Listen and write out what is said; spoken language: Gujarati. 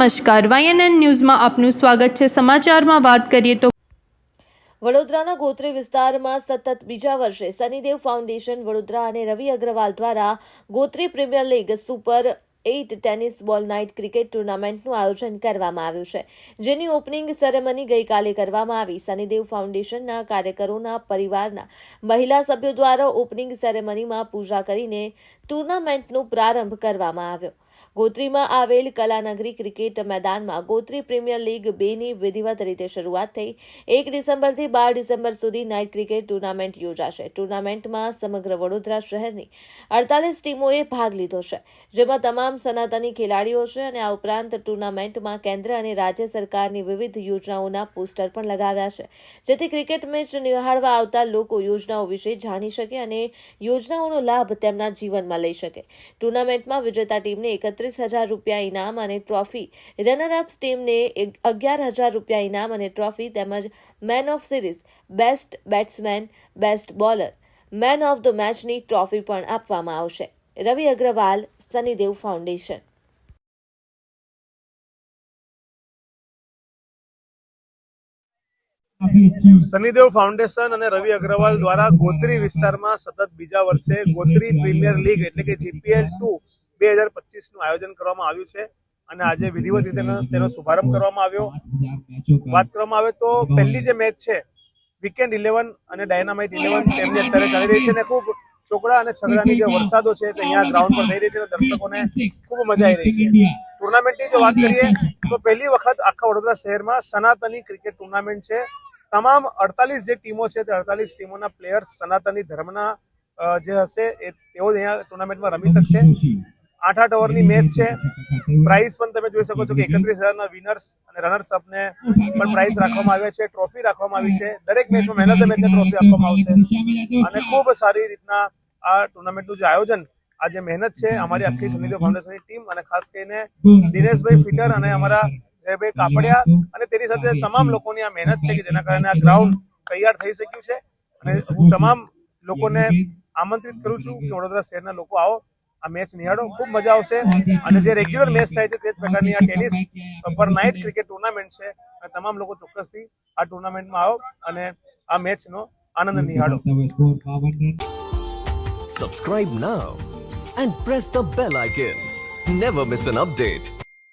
નમસ્કાર. વાયએનએન ન્યૂઝમાં આપનું સ્વાગત છે. સમાચારમાં વાત કરીએ તો વડોદરાના ગોત્રી વિસ્તારમાં સતત બીજા વર્ષે સનીદેવ ફાઉન્ડેશન વડોદરા અને રવિ અગ્રવાલ દ્વારા Gotri premier league super eight tennis ball night cricket ટુર્નામેન્ટનું આયોજન કરવામાં આવ્યું છે, જેની ઓપનિંગ સેરેમની ગઈકાલે કરવામાં આવી. સનીદેવ ફાઉન્ડેશનના કાર્યકરોના પરિવારના મહિલા સભ્યો દ્વારા ઓપનિંગ સેરેમનીમાં પૂજા કરીને ટુર્નામેન્ટનો પ્રારંભ કરવામાં આવ્યો. ગોત્રીમાં આવેલ કલાનગરી ક્રિકેટ મેદાનમાં ગોત્રી પ્રીમિયર લીગ બેની વિધિવત રીતે શરૂઆત થઈ. એક ડિસેમ્બરથી બાર ડિસેમ્બર સુધી નાઇટ ક્રિકેટ ટુર્નામેન્ટ યોજાશે. ટુર્નામેન્ટમાં સમગ્ર વડોદરા શહેરની અડતાલીસ ટીમોએ ભાગ લીધો છે, જેમાં તમામ સનાતની ખેલાડીઓ છે અને આ ઉપરાંત ટુર્નામેન્ટમાં કેન્દ્ર અને રાજ્ય સરકારની વિવિધ યોજનાઓના પોસ્ટર પણ લગાવ્યા છે. જેથી ક્રિકેટ મેચ નિહાળવા આવતા લોકો યોજનાઓ વિશે જાણી શકે અને યોજનાઓનો લાભ તેમના જીવનમાં લઈ શકે. ટુર્નામેન્ટમાં વિજેતા ટીમને એકત્રીસ હજાર રૂપિયા ઇનામ અને ટ્રોફી. રનરઅપ્સ ટીમને અગિયાર હજાર રૂપિયા ઇનામ અને ટ્રોફી તેમજ man of series best batsman best bowler man of the મેચની ટ્રોફી પણ આપવામાં આવશે. રવિ અગ્રવાલ સનીદેવ ફાઉન્ડેશન સનીદેવ ફાઉન્ડેશન અને રવિ અગ્રવાલ દ્વારા ગોત્રી વિસ્તારમાં સતત બીજા વર્ષે ગોત્રી પ્રીમિયર લીગ એટલે કે જીપીએલ ટુ બે હજાર પચીસનું આયોજન કરવામાં આવ્યું છે અને આજે વિધિવત રીતે તેનો- શુભારંભ કરવામાં આવ્યો. વાત કરવામાં આવે તો પહેલી જે મેચ છે વીકેન્ડ ઇલેવન અને ડાયનામાઇટ ઇલેવન તેમની અત્યારે ચાલી રહી છે અને ખૂબ ચોકડા અને છગડાની જે વરસાદો છે તે અહીંયા ગ્રાઉન્ડ પર થઈ રહી છે અને દર્શકોને ખૂબ મજા આવી રહી છે. ટુર્નામેન્ટની જો વાત કરીએ, તો પહેલી વખત આખા વડોદરા શહેરમાં સનાતની ક્રિકેટ ટુર્નામેન્ટ છે. તમામ અડતાલીસ જે ટીમો છે તે અડતાલીસ ટીમોના પ્લેયર્સ સનાતની ધર્મના જે હશે એ તેઓ અહીંયા ટુર્નામેન્ટમાં રમી શકશે. આઠ આઠ ઓવરની મેચ છે. પ્રાઇઝ પણ તમે જોઈ શકો છો કે એકત્રીસ હજારના વિનર્સ અને રનર્સ અપને પણ પ્રાઇઝ રાખવામાં આવ્યા છે ટ્રોફી રાખવામાં આવી છે. દરેક મેચમાં મેન ઓફ ધ મેચને ટ્રોફી આપવામાં આવશે. અને ખૂબ સારી રીતના આ ટુર્નામેન્ટનું જે આયોજન આ જે મહેનત છે અમારી આખી સનિધિ ફાઉન્ડેશનની ટીમ અને ખાસ કરીને દિનેશભાઈ ફિટર અને અમારા જયભાઈ કાપડિયા અને તેની સાથે તમામ લોકોની આ મહેનત છે કે જેના કારણે આ ગ્રાઉન્ડ તૈયાર થઈ શક્યું છે. અને હું તમામ લોકોને આમંત્રિત કરું છું કે વડોદરા શહેરના લોકો આવો. આ મેચ નિહાળો, ખૂબ મજા આવશે. અને જે રેગ્યુલર મેચ થાય છે તે જ પ્રકારની આ ટેનિસ પર નાઇટ ક્રિકેટ ટુર્નામેન્ટ છે. તમામ લોકો ચોક્કસથી આ ટુર્નામેન્ટમાં આવો અને આ મેચનો આનંદ નિહાળો. Subscribe now and press the bell icon never miss an update.